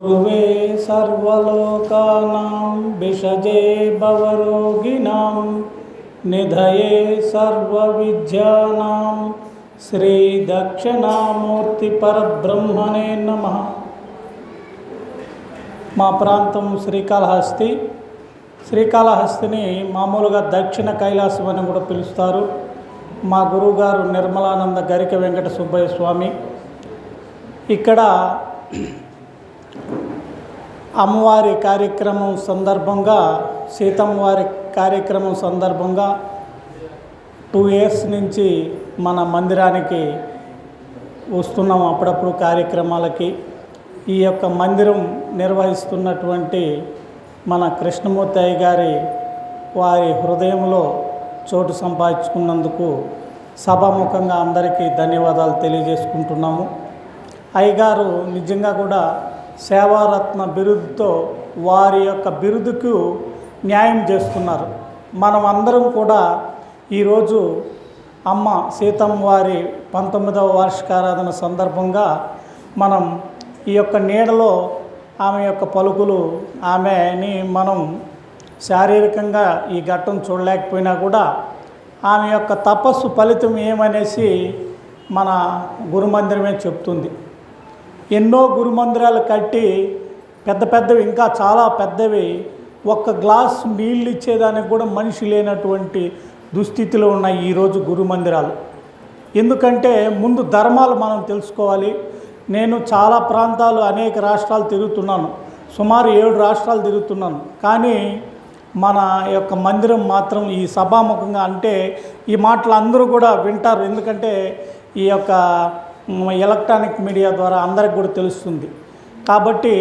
ध्रुवे सर्वलोकानां विषजे भवरोगिणां निधये सर्वविद्यानां శ్రీదక్షిణామూర్తిపరబ్రహ్మణే నమ మా ప్రాంతం శ్రీకాళహస్తి శ్రీకాళహస్తిని మామూలుగా దక్షిణ కైలాసం అని కూడా పిలుస్తారు మా గురువుగారు నిర్మలానంద గరిక వెంకట సుబ్బయ్య స్వామి ఇక్కడ అమ్మవారి కార్యక్రమం సందర్భంగా సీతమ్మవారి కార్యక్రమం సందర్భంగా టూ ఇయర్స్ నుంచి మన మందిరానికి వస్తున్నాం అప్పుడప్పుడు కార్యక్రమాలకి. ఈ యొక్క మందిరం నిర్వహిస్తున్నటువంటి మన కృష్ణమూర్తి అయ్య గారి వారి హృదయంలో చోటు సంపాదించుకున్నందుకు సభాముఖంగా అందరికీ ధన్యవాదాలు తెలియజేసుకుంటున్నాము. అయ్యగారు నిజంగా కూడా సేవారత్న బిరుదుతో వారి యొక్క బిరుదుకు న్యాయం చేస్తున్నారు. మనం అందరం కూడా ఈరోజు అమ్మ సీతమ్మ వారి పంతొమ్మిదవ వార్షికారాధన సందర్భంగా మనం ఈ యొక్క నీడలో ఆమె యొక్క పలుకులు ఆమెని మనం శారీరకంగా ఈ ఘట్టం చూడలేకపోయినా కూడా ఆమె యొక్క తపస్సు ఫలితం ఏమనేసి మన గురుమందిరమే చెప్తుంది. ఎన్నో గురుమందిరాలు కట్టి పెద్ద పెద్దవి ఇంకా చాలా పెద్దవి. ఒక్క గ్లాస్ నీళ్ళు ఇచ్చేదానికి కూడా మనిషి లేనటువంటి దుస్థితిలో ఉన్నాయి ఈరోజు గురు మందిరాలు ఎందుకంటే ముందు ధర్మాలు మనం తెలుసుకోవాలి. నేను చాలా ప్రాంతాలు అనేక రాష్ట్రాలు తిరుగుతున్నాను. సుమారు ఏడు రాష్ట్రాలు తిరుగుతున్నాను. కానీ మన యొక్క మందిరం మాత్రం ఈ సభాముఖంగా అంటే ఈ మాటలు అందరూ కూడా వింటారు. ఎందుకంటే ఈ యొక్క ఎలక్ట్రానిక్ మీడియా ద్వారా అందరికి కూడా తెలుస్తుంది. కాబట్టి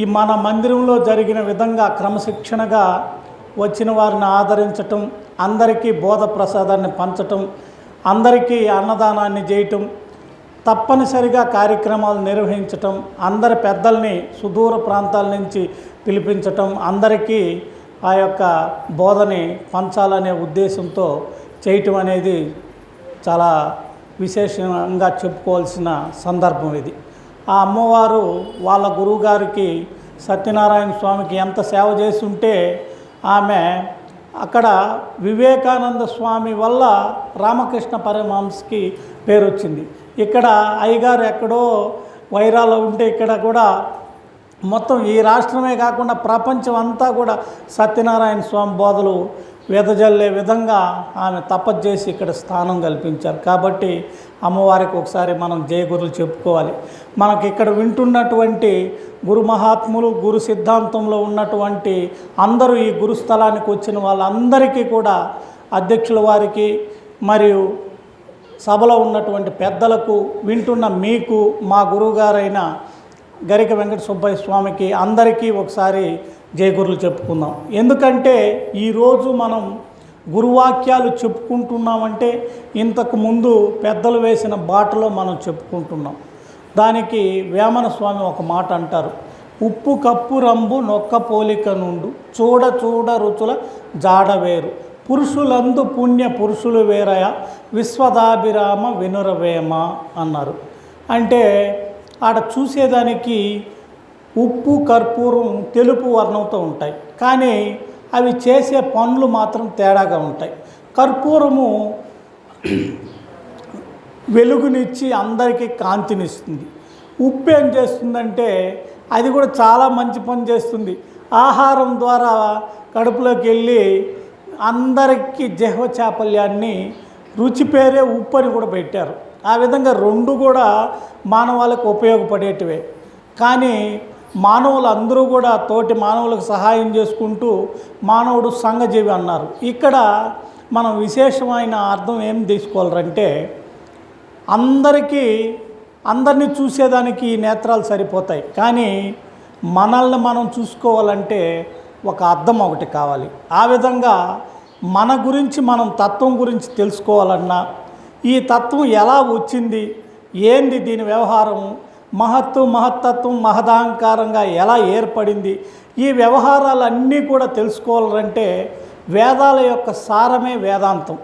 ఈ మన మందిరంలో జరిగిన విధంగా క్రమశిక్షణగా వచ్చిన వారిని ఆదరించటం అందరికీ బోధ ప్రసాదాన్ని పంచటం అందరికీ అన్నదానాన్ని చేయటం తప్పనిసరిగా కార్యక్రమాలు నిర్వహించటం అందరి పెద్దల్ని సుదూర ప్రాంతాల నుంచి పిలిపించటం అందరికీ ఆ యొక్క బోధని పంచాలనే ఉద్దేశంతో చేయటం అనేది చాలా విశేషంగా చెప్పుకోవాల్సిన సందర్భం ఇది. ఆ అమ్మవారు వాళ్ళ గురువుగారికి సత్యనారాయణ స్వామికి ఎంత సేవ చేసి ఉంటే ఆమె అక్కడ వివేకానంద స్వామి వల్ల రామకృష్ణ పరమహంసకి పేరు వచ్చింది ఇక్కడ అయ్యగారు ఎక్కడో వైరాలో ఉంటే ఇక్కడ కూడా మొత్తం ఈ రాష్ట్రమే కాకుండా ప్రపంచం అంతా కూడా సత్యనారాయణ స్వామి బోధలు వెదజల్లే విధంగా ఆమె తపస్సు చేసి ఇక్కడ స్థానం కల్పించారు. కాబట్టి అమ్మవారికి ఒకసారి మనం జయగురులు చెప్పుకోవాలి. మనకి ఇక్కడ వింటున్నటువంటి గురు మహాత్ములు గురు సిద్ధాంతంలో ఉన్నటువంటి అందరూ ఈ గురుస్థలానికి వచ్చిన వాళ్ళందరికీ కూడా అధ్యక్షుల వారికి మరియు సభలో ఉన్నటువంటి పెద్దలకు వింటున్న మీకు మా గురువుగారైన గరిక వెంకట సుబ్బయ్య స్వామికి అందరికీ ఒకసారి జయగురులు చెప్పుకుందాం. ఎందుకంటే ఈరోజు మనం గురువాక్యాలు చెప్పుకుంటున్నామంటే ఇంతకు ముందు పెద్దలు వేసిన బాటలో మనం చెప్పుకుంటున్నాం. దానికి వేమన స్వామి ఒక మాట అంటారు. ఉప్పు కప్పు రంబు నొక్క పోలిక నుండు చూడ చూడ రుచుల జాడ వేరు. పురుషులందు పుణ్య పురుషులు వేరయ విశ్వదాభిరామ వినురవేమ అన్నారు. అంటే ఆడ చూసేదానికి ఉప్పు కర్పూరం తెలుపు వర్ణంతో ఉంటాయి. కానీ అవి చేసే పనులు మాత్రం తేడాగా ఉంటాయి. కర్పూరము వెలుగునిచ్చి అందరికీ కాంతినిస్తుంది. ఉప్పు ఏం చేస్తుందంటే అది కూడా చాలా మంచి పని చేస్తుంది. ఆహారం ద్వారా కడుపులోకి వెళ్ళి అందరికీ జహ్వ చాపల్యాన్ని రుచి పేరే ఉప్పు అని కూడా పెట్టారు. ఆ విధంగా రెండు కూడా మానవాళ్ళకు ఉపయోగపడేటివే. కానీ మానవులు అందరూ కూడా తోటి మానవులకు సహాయం చేసుకుంటూ మానవుడు సంఘజీవి అన్నారు. ఇక్కడ మనం విశేషమైన అర్థం ఏం తీసుకోవాలంటే అందరికీ అందరినీ చూసేదానికి ఈ నేత్రాలు సరిపోతాయి. కానీ మనల్ని మనం చూసుకోవాలంటే ఒక అర్థం ఒకటి కావాలి. ఆ విధంగా మన గురించి మనం తత్వం గురించి తెలుసుకోవాలన్నా ఈ తత్వం ఎలా వచ్చింది ఏంది దీని వ్యవహారం మహత్తు మహత్తత్వం మహదాంకారంగా ఎలా ఏర్పడింది? ఈ వ్యవహారాలన్నీ కూడా తెలుసుకోవాలంటే వేదాల యొక్క సారమే వేదాంతం.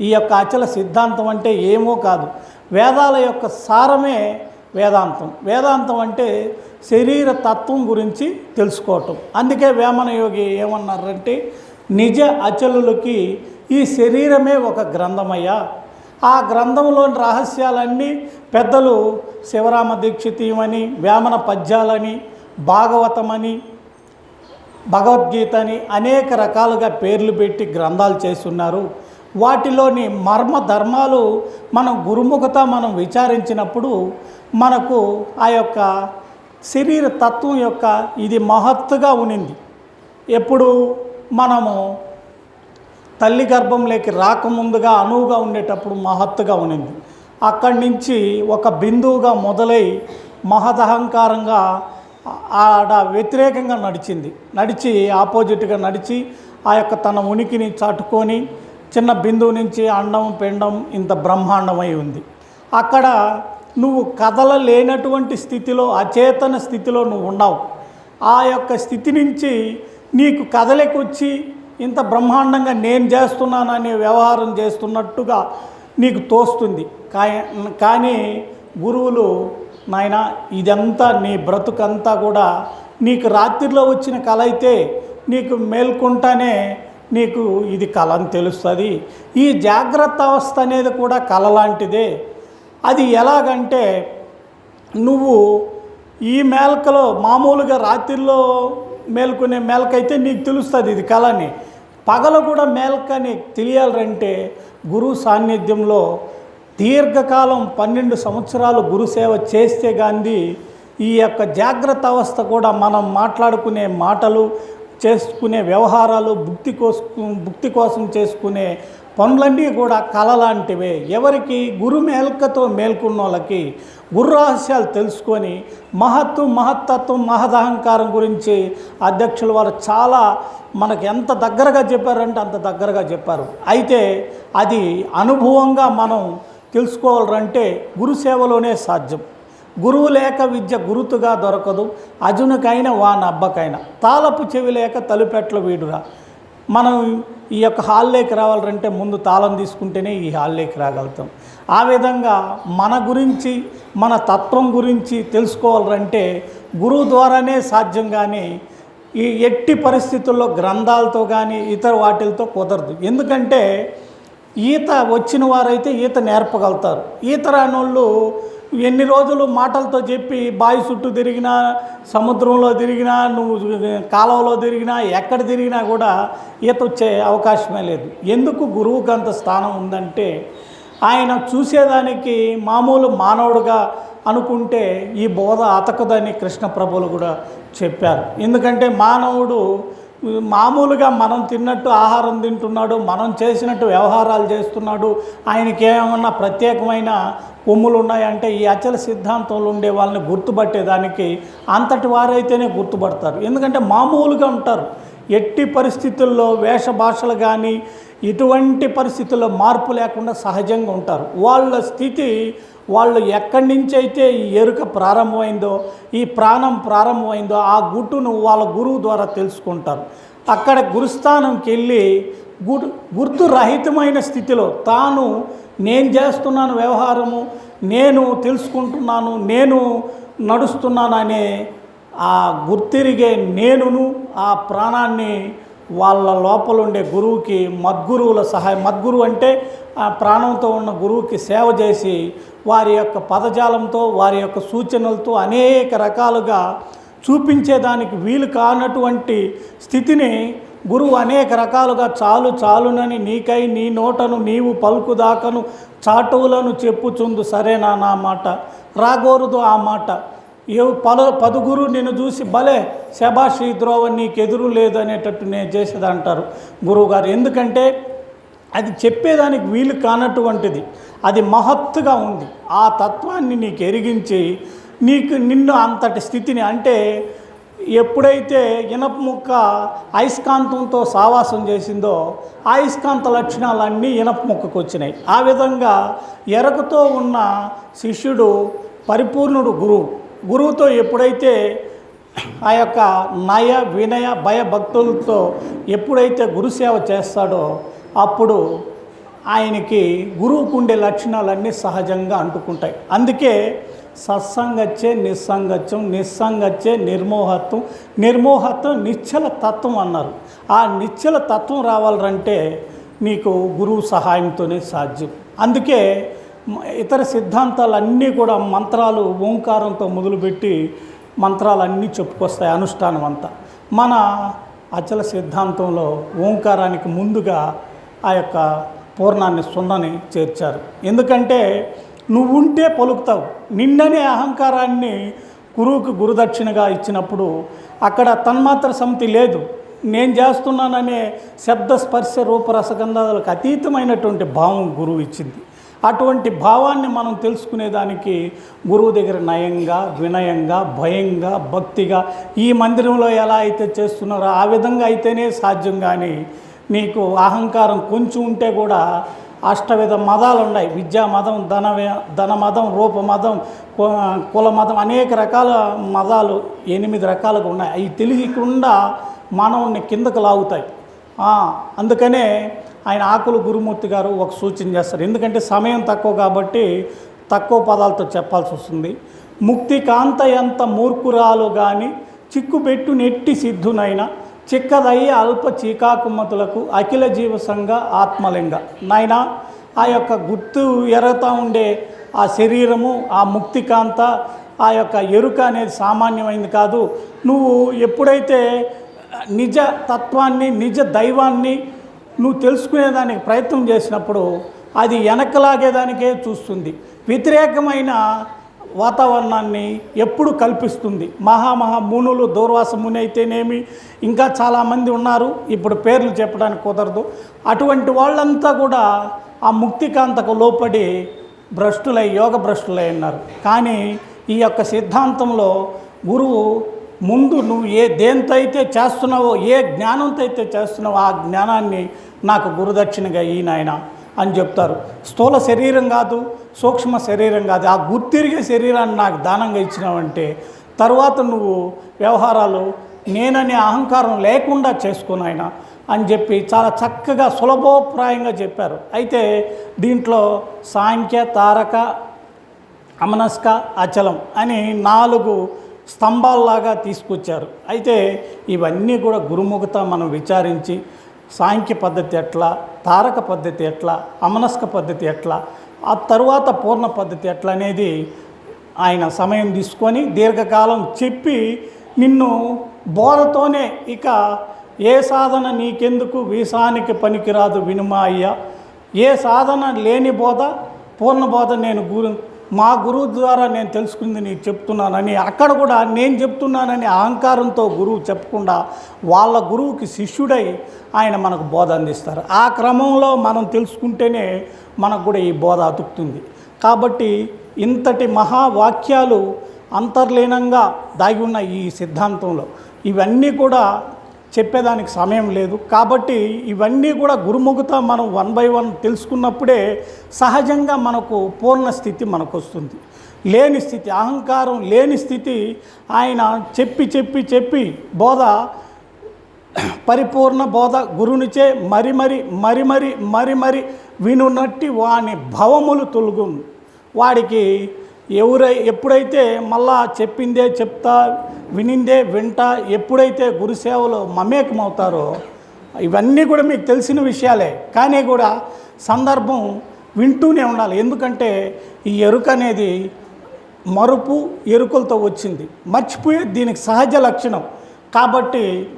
ఈ యొక్క అచల సిద్ధాంతం అంటే ఏమో కాదు. వేదాల యొక్క సారమే వేదాంతం. వేదాంతం అంటే శరీర తత్వం గురించి తెలుసుకోవటం. అందుకే వేమన యోగి ఏమన్నారంటే నిజ అచలులకి ఈ శరీరమే ఒక గ్రంథమయ్యా. ఆ గ్రంథంలోని రహస్యాలన్నీ పెద్దలు శివరామ దీక్షితీయమని వేమన పద్యాలని భాగవతమని భగవద్గీత అని అనేక రకాలుగా పేర్లు పెట్టి గ్రంథాలు చేస్తున్నారు. వాటిలోని మర్మ ధర్మాలు మనం గురుముఖత మనం విచారించినప్పుడు మనకు ఆ యొక్క శరీర తత్వం యొక్క ఇది మహత్తుగా ఉనింది ఎప్పుడు మనము తల్లి గర్భంలోకి రాకముందుగా అనువుగా ఉండేటప్పుడు మహత్తుగా ఉన్నింది. అక్కడి నుంచి ఒక బిందువుగా మొదలై మహదహంకారంగా ఆడ వ్యతిరేకంగా నడిచింది. నడిచి ఆపోజిట్గా నడిచి ఆ యొక్క తన ఉనికిని చాటుకొని చిన్న బిందువు నుంచి అండం పిండం ఇంత బ్రహ్మాండమై ఉంది. అక్కడ నువ్వు కదలలేనటువంటి స్థితిలో అచేతన స్థితిలో నువ్వు ఉన్నావు. ఆ యొక్క స్థితి నుంచి నీకు కదలికొచ్చి ఇంత బ్రహ్మాండంగా నేను చేస్తున్నాననే వ్యవహారం చేస్తున్నట్టుగా నీకు తోస్తుంది. కానీ గురువులు నాయన ఇదంతా నీ బ్రతుకంతా కూడా నీకు రాత్రిలో వచ్చిన కళ అయితే నీకు మేల్కొంటానే నీకు ఇది కళ అని తెలుస్తుంది. ఈ జాగ్రత్త అవస్థ అనేది కూడా కళ లాంటిదే. అది ఎలాగంటే నువ్వు ఈ మేల్కలో మామూలుగా రాత్రిలో మేల్కొనే మేల్కైతే నీకు తెలుస్తుంది ఇది కళని పగలు కూడా మేల్కని తెలియాలంటే గురువు సాన్నిధ్యంలో దీర్ఘకాలం పన్నెండు సంవత్సరాలు గురుసేవ చేస్తే గాంధీ ఈ యొక్క జాగ్రత్త అవస్థ కూడా మనం మాట్లాడుకునే మాటలు చేసుకునే వ్యవహారాలు భుక్తి కోసం భుక్తి కోసం చేసుకునే పనులన్నీ కూడా కలలాంటివే. ఎవరికి గురు మేల్కతో మేల్కొన్న వాళ్ళకి గురు రహస్యాలు తెలుసుకొని మహత్తు మహత్తత్వం మహదహంకారం గురించి అధ్యక్షులు వారు చాలా మనకు ఎంత దగ్గరగా చెప్పారంటే అంత దగ్గరగా చెప్పారు. అయితే అది అనుభవంగా మనం తెలుసుకోవాలంటే గురు సేవలోనే సాధ్యం. గురువు లేక విద్య గురుతుగా దొరకదు. అజునుకైన వాన అబ్బకైనా తాళపు చెవి లేక తలుపెట్ల వీడురా. మనం ఈ యొక్క హాల్లోకి రావాలంటే ముందు తాళం తీసుకుంటేనే ఈ హాల్లోకి రాగలుగుతాం. ఆ విధంగా మన గురించి మన తత్వం గురించి తెలుసుకోవాలంటే గురువు ద్వారానే సాధ్యం కానీ ఈ ఎట్టి పరిస్థితుల్లో గ్రంథాలతో కానీ ఇతర వాటిలతో కుదరదు. ఎందుకంటే ఈత వచ్చిన వారైతే ఈత నేర్పగలుగుతారు. ఈత రానోళ్ళు ఎన్ని రోజులు మాటలతో చెప్పి బావి చుట్టూ తిరిగినా సముద్రంలో తిరిగినా నువ్వు కాలువలో తిరిగినా ఎక్కడ తిరిగినా కూడా ఈత వచ్చే అవకాశమే లేదు. ఎందుకు గురువుకి అంత స్థానం ఉందంటే ఆయన చూసేదానికి మామూలు మానవుడుగా అనుకుంటే ఈ బోధ అతకదని కృష్ణ ప్రభులు కూడా చెప్పారు. ఎందుకంటే మానవుడు మామూలుగా మనం తిన్నట్టు ఆహారం తింటున్నాడు మనం చేసినట్టు వ్యవహారాలు చేస్తున్నాడు ఆయనకి ఏమన్నా ప్రత్యేకమైన కొమ్ములు ఉన్నాయంటే ఈ అచల సిద్ధాంతంలో ఉండే వాళ్ళని గుర్తుపట్టేదానికి అంతటి వారైతేనే గుర్తుపడతారు. ఎందుకంటే మామూలుగా ఉంటారు. ఎట్టి పరిస్థితుల్లో వేష భాషలు కానీ ఇటువంటి పరిస్థితుల్లో మార్పు లేకుండా సహజంగా ఉంటారు. వాళ్ళ స్థితి వాళ్ళు ఎక్కడి నుంచి అయితే ఈ ఎరుక ప్రారంభమైందో ఈ ప్రాణం ప్రారంభమైందో ఆ గుట్టును వాళ్ళ గురువు ద్వారా తెలుసుకుంటారు. అక్కడ గురుస్థానంకి వెళ్ళి గుర్తురహితమైన గుర్తు రహితమైన స్థితిలో తాను నేను చేస్తున్నాను వ్యవహారము నేను తెలుసుకుంటున్నాను నేను నడుస్తున్నాను అనే ఆ గుర్తిరిగే నేనును ఆ ప్రాణాన్ని వాళ్ళ లోపల ఉండే గురువుకి మద్గురువుల సహాయం మద్గురు అంటే ఆ ప్రాణంతో ఉన్న గురువుకి సేవ చేసి వారి యొక్క పదజాలంతో వారి యొక్క సూచనలతో అనేక రకాలుగా చూపించేదానికి వీలు కానటువంటి స్థితిని గురువు అనేక రకాలుగా చాలు చాలునని నీకై నీ నోటను నీవు పలుకుదాకను చాటువులను చెప్పుచుందు. సరేనా నా మాట. రాగోరుదు ఆ మాట. ఏ పలు పదుగురు నిన్ను చూసి భలే శబాష్ ఈ ద్రోవ నీకెదురు లేదనేటట్టు నేను చేసేది అంటారు గురువుగారు. ఎందుకంటే అది చెప్పేదానికి వీలు కానటువంటిది. అది మహత్తుగా ఉంది. ఆ తత్వాన్ని నీకు ఎరిగించి నీకు నిన్ను అంతటి స్థితిని అంటే ఎప్పుడైతే ఇనప ముక్క అయస్కాంతంతో సావాసం చేసిందో అయస్కాంత లక్షణాలన్నీ ఇనప ముక్కకు వచ్చినాయి. ఆ విధంగా ఎరకతో ఉన్న శిష్యుడు పరిపూర్ణుడు గురువు గురువుతో ఎప్పుడైతే ఆ యొక్క నయ వినయ భయభక్తులతో ఎప్పుడైతే గురుసేవ చేస్తాడో అప్పుడు ఆయనకి గురువుకుండే లక్షణాలన్నీ సహజంగా అంటుకుంటాయి. అందుకే సత్సంగచ్చే నిస్సంగత్యం నిస్సంగచ్చే నిర్మోహత్వం. నిర్మోహత్వం నిశ్చల తత్వం అన్నారు. ఆ నిశ్చల తత్వం రావాలంటే నీకు గురువు సహాయంతోనే సాధ్యం. అందుకే ఇతర సిద్ధాంతాలన్నీ కూడా మంత్రాలు ఓంకారంతో మొదలుపెట్టి మంత్రాలన్నీ చెప్పుకొస్తాయి అనుష్ఠానం అంతా మన అచల సిద్ధాంతంలో ఓంకారానికి ముందుగా ఆ యొక్క పూర్ణాన్ని సున్నని చేర్చారు. ఎందుకంటే నువ్వు ఉంటే పలుకుతావు. నిన్ననే అహంకారాన్ని గురువుకు గురుదక్షిణగా ఇచ్చినప్పుడు అక్కడ తన్మాత్ర సమితి లేదు. నేను చేస్తున్నాననే శబ్ద స్పర్శ రూపరసగంధాలకు అతీతమైనటువంటి భావం గురువు ఇచ్చింది. అటువంటి భావాన్ని మనం తెలుసుకునేదానికి గురువు దగ్గర నయంగా వినయంగా భయంగా భక్తిగా ఈ మందిరంలో ఎలా అయితే చేస్తున్నారో ఆ విధంగా అయితేనే సాధ్యం కానీ నీకు అహంకారం కొంచెం ఉంటే కూడా అష్టవిధ మతాలు ఉన్నాయి విద్యా మతం ధన ధన మతం రూప మతం కు- కుల మతం అనేక రకాల మతాలు ఎనిమిది రకాలుగా ఉన్నాయి. అవి తెలియకుండా మానవుని కిందకు లాగుతాయి. అందుకనే ఆయన ఆకులు గురుమూర్తి గారు ఒక సూచన చేస్తారు. ఎందుకంటే సమయం తక్కువ కాబట్టి తక్కువ పదాలతో చెప్పాల్సి వస్తుంది. ముక్తి కాంత ఎంత మూర్ఖురాలు కానీ చిక్కుబెట్టు నెట్టి సిద్ధునైన చిక్కదయ్య అల్ప చీకాకుమ్మతులకు అఖిల జీవ సంఘ ఆత్మలింగ. నాయన ఆ యొక్క గుర్తు ఎరతా ఉండే ఆ శరీరము ఆ ముక్తికాంత ఆ యొక్క ఎరుక అనేది సామాన్యమైంది కాదు. నువ్వు ఎప్పుడైతే నిజ తత్వాన్ని నిజ దైవాన్ని నువ్వు తెలుసుకునేదానికి ప్రయత్నం చేసినప్పుడు అది వెనకలాగేదానికే చూస్తుంది. వ్యతిరేకమైన వాతావరణాన్ని ఎప్పుడు కల్పిస్తుంది? మహామహా మునులు దూర్వాస ముని అయితేనేమి? ఇంకా చాలామంది ఉన్నారు. ఇప్పుడు పేర్లు చెప్పడానికి కుదరదు. అటువంటి వాళ్ళంతా కూడా ఆ ముక్తికాంతకు లోపడి భ్రష్టులై యోగ భ్రష్టులై ఉన్నారు. కానీ ఈ యొక్క సిద్ధాంతంలో గురువు ముందు నువ్వు ఏ దేంతో అయితే చేస్తున్నావో ఏ జ్ఞానంతో అయితే చేస్తున్నావో ఆ జ్ఞానాన్ని నాకు గురుదక్షిణగా ఈ నాయన అని చెప్తారు. స్థూల శరీరం కాదు సూక్ష్మ శరీరం కాదు. ఆ గుర్తిరిగే శరీరాన్ని నాకు దానంగా ఇచ్చినావంటే తర్వాత నువ్వు వ్యవహారాలు నేననే అహంకారం లేకుండా చేసుకున్నాయన అని చెప్పి చాలా చక్కగా సులభోప్రాయంగా చెప్పారు. అయితే దీంట్లో సాంఖ్య తారక అమనస్క అచలం అని నాలుగు స్తంభాల్లాగా తీసుకొచ్చారు. అయితే ఇవన్నీ కూడా గురుముఖత మనం విచారించి సాంఖ్య పద్ధతి ఎట్లా తారక పద్ధతి ఎట్లా అమనస్క పద్ధతి ఎట్లా ఆ తరువాత పూర్ణ పద్ధతి ఎట్లా అనేది ఆయన సమయం తీసుకొని దీర్ఘకాలం చెప్పి నిన్ను బోధతోనే ఇక ఏ సాధన నీకెందుకు వీసానికి పనికిరాదు వినుమా అయ్యా? ఏ సాధన లేని బోధ పూర్ణ బోధ నేను గురు మా గురువు ద్వారా నేను తెలుసుకుంది నీకు చెప్తున్నానని అక్కడ కూడా నేను చెప్తున్నానని అహంకారంతో గురువు చెప్పకుండా వాళ్ళ గురువుకి శిష్యుడై ఆయన మనకు బోధ అందిస్తారు. ఆ క్రమంలో మనం తెలుసుకుంటేనే మనకు కూడా ఈ బోధ అతుకుతుంది. కాబట్టి ఇంతటి మహావాక్యాలు అంతర్లీనంగా దాగి ఉన్న ఈ సిద్ధాంతంలో ఇవన్నీ కూడా చెప్పేదానికి సమయం లేదు. కాబట్టి ఇవన్నీ కూడా గురుముఖత మనం వన్ బై వన్ తెలుసుకున్నప్పుడే సహజంగా మనకు పూర్ణ స్థితి మనకు వస్తుంది లేని స్థితి అహంకారం లేని స్థితి ఆయన చెప్పి చెప్పి చెప్పి బోధ పరిపూర్ణ బోధ గురునిచే మరి మరి మరి మరి మరి మరి వినునట్టి వాని భవములు తొలుగు వాడికి ఎవరై ఎప్పుడైతే మళ్ళా చెప్పిందే చెప్తా వినిందే వింటా ఎప్పుడైతే గురుసేవలో మమేకమవుతారో ఇవన్నీ కూడా మీకు తెలిసిన విషయాలే. కానీ కూడా సందర్భం వింటూనే ఉండాలి. ఎందుకంటే ఈ ఎరుక అనేది మరుపు ఎరుకలతో వచ్చింది. మర్చిపోయే దీనికి సహజ లక్షణం. కాబట్టి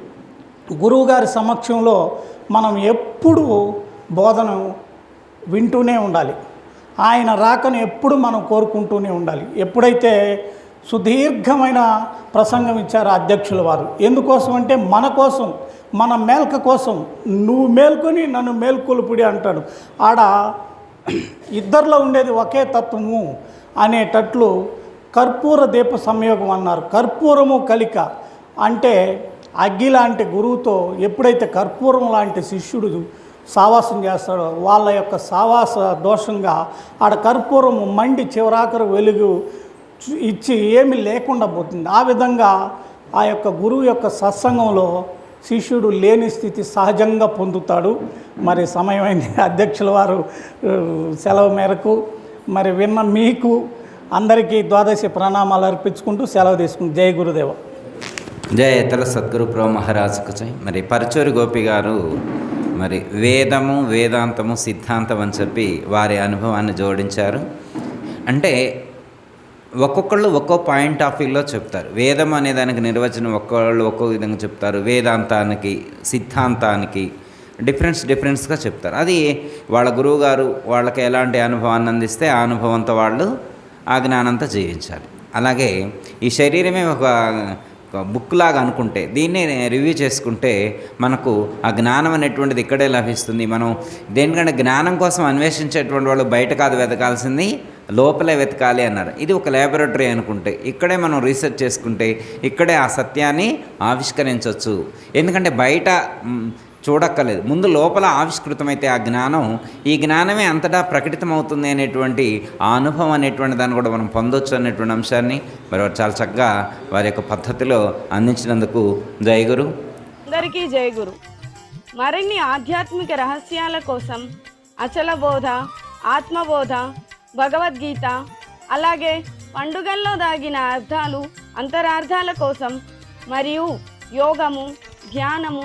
గురువుగారి సమక్షంలో మనం ఎప్పుడు బోధన వింటూనే ఉండాలి. ఆయన రాకను ఎప్పుడు మనం కోరుకుంటూనే ఉండాలి. ఎప్పుడైతే సుదీర్ఘమైన ప్రసంగం ఇచ్చారు అధ్యక్షుల వారు ఎందుకోసం అంటే మన కోసం మన మేల్క కోసం నువ్వు మేల్కొని నన్ను మేల్కొలుపుడి అంటాడు. ఆడ ఇద్దరిలో ఉండేది ఒకే తత్వము అనేటట్లు కర్పూర దీప సంయోగం అన్నారు. కర్పూరము కలిక అంటే అగ్గి లాంటి గురువుతో ఎప్పుడైతే కర్పూరం లాంటి శిష్యుడు సావాసం చేస్తాడో. వాళ్ళ యొక్క సావాస దోషంగా ఆడ కర్పూరం మండి చివరాకరు వెలుగు ఇచ్చి ఏమి లేకుండా పోతుంది. ఆ విధంగా ఆ యొక్క గురువు యొక్క సత్సంగంలో శిష్యుడు లేని స్థితి సహజంగా పొందుతాడు. మరి సమయమైంది. అధ్యక్షుల వారు సెలవు మేరకు మరి విన్న మీకు అందరికీ ద్వాదశి ప్రణామాలు అర్పించుకుంటూ సెలవు తీసుకుంటూ జై గురుదేవ. జయ ఇతర సద్గురు ప్రో మహారాజుకు జై. మరి పరచూరి గోపి గారు మరి వేదము వేదాంతము సిద్ధాంతం అని చెప్పి వారి అనుభవాన్ని జోడించారు. అంటే ఒక్కొక్కళ్ళు ఒక్కో పాయింట్ ఆఫ్ వ్యూలో చెప్తారు. వేదం అనే దానికి నిర్వచనం ఒక్కొక్కళ్ళు ఒక్కో విధంగా చెప్తారు. వేదాంతానికి సిద్ధాంతానికి డిఫరెన్స్ డిఫరెన్స్గా చెప్తారు. అది వాళ్ళ గురువు గారు వాళ్ళకి ఎలాంటి అనుభవాన్ని అందిస్తే ఆ అనుభవంతో వాళ్ళు ఆ జ్ఞానంతో జీవించాలి అలాగే ఈ శరీరమే ఒక బుక్ లాగా అనుకుంటే దీన్ని రివ్యూ చేసుకుంటే మనకు ఆ జ్ఞానం అనేటువంటిది ఇక్కడే లభిస్తుంది. మనం దేనికంటే జ్ఞానం కోసం అన్వేషించేటువంటి వాళ్ళు బయట కాదు వెతకాల్సింది లోపలే వెతకాలి అన్నారు. ఇది ఒక ల్యాబొరేటరీ అనుకుంటే ఇక్కడే మనం రీసెర్చ్ చేసుకుంటే ఇక్కడే ఆ సత్యాన్ని ఆవిష్కరించవచ్చు ఎందుకంటే బయట చూడక్కర్లేదు. ముందు లోపల ఆవిష్కృతమైతే ఆ జ్ఞానం ఈ జ్ఞానమే అంతటా ప్రకటితమవుతుంది అనేటువంటి ఆ అనుభవం అనేటువంటి దాన్ని కూడా మనం పొందొచ్చు అనేటువంటి అంశాన్ని మరి చాలా చక్కగా వారి యొక్క పద్ధతిలో అందించినందుకు జయగురు అందరికీ జయగురు మరిన్ని ఆధ్యాత్మిక రహస్యాల కోసం అచల బోధ ఆత్మబోధ భగవద్గీత అలాగే పండుగల్లో దాగిన అర్థాలు అంతరార్థాల కోసం మరియు యోగము ధ్యానము